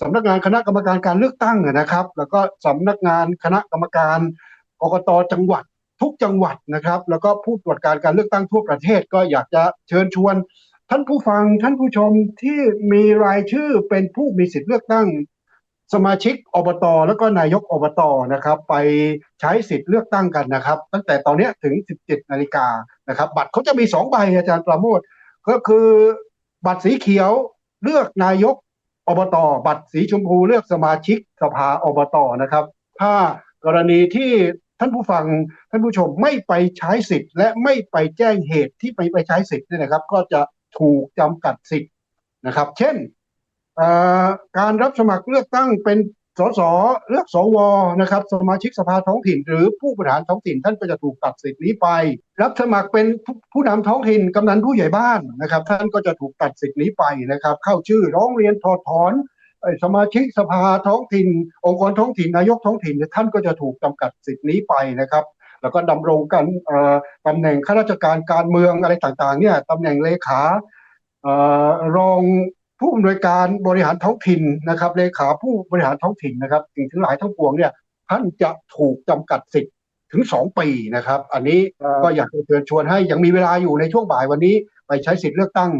สำนักงานคณะกรรมการการเลือกตั้งนะครับ แล้วก็สำนักงานคณะกรรมการกกตจังหวัดทุกจังหวัดนะครับ แล้วก็ผู้ตรวจการการเลือกตั้งทั่วประเทศก็อยากจะเชิญชวน ท่านผู้ฟังท่านผู้ชมที่มีรายชื่อเป็นผู้มีสิทธิ์เลือกตั้ง สมาชิกอบต แล้วก็นายกอบตนะครับ ไปใช้สิทธิ์เลือกตั้งกันนะครับ ตั้งแต่ตอนนี้ถึง 17นาฬิกานะครับ บัตรเขาจะมี2ใบอาจารย์ปราโมทก็คือบัตรสีเขียวเลือกนายก อบตบัตรสีชมพูเลือกสมาชิกสภาอบตนะครับ ถ้ากรณีที่ท่านผู้ฟังท่านผู้ชมไม่ไปใช้สิทธิ์ และไม่ไปแจ้งเหตุที่ไปไปใช้สิทธิ์เนี่ยนะครับ ก็จะถูกจำกัดสิทธิ์นะครับ เช่นการรับสมัครเลือกตั้งเป็น สสเลือกสวนะครับ สมาชิกสภาท้องถิ่น หรือผู้บริหารท้องถิ่นท่านก็จะถูกตัดสิทธิ์นี้ไป รับสมัครเป็นผู้ผู้นำท้องถิ่นกำนันผู้ใหญ่บ้านนะครับ ท่านก็จะถูกตัดสิทธิ์นี้ไปนะครับ เข้าชื่อร้องเรียนถอดถอนสมาชิกสภาท้องถิ่น องค์กรท้องถิ่นนายกท้องถิ่นท่านก็จะถูกจำกัดสิทธิ์นี้ไปนะครับ แล้วก็ดำรงกันเอ่อตำแหน่งข้าราชการการเมืองอะไรต่างๆเนี่ยตำแหน่งเลขาอรอง ผู้อำนวยการบริหารท้องถิ่นนะครับเลขาผู้บริหารท้องถิ่นนะครับสิ่งทั้งหลายทั้งปวงเนี่ยท่านจะถูกจำกัดสิทธิ์ถึง 2 ปีนะครับ อันนี้ก็อยากจะเชิญชวนให้ยังมีเวลาอยู่ในช่วงบ่ายวันนี้ ไปใช้สิทธิ์เลือกตั้ง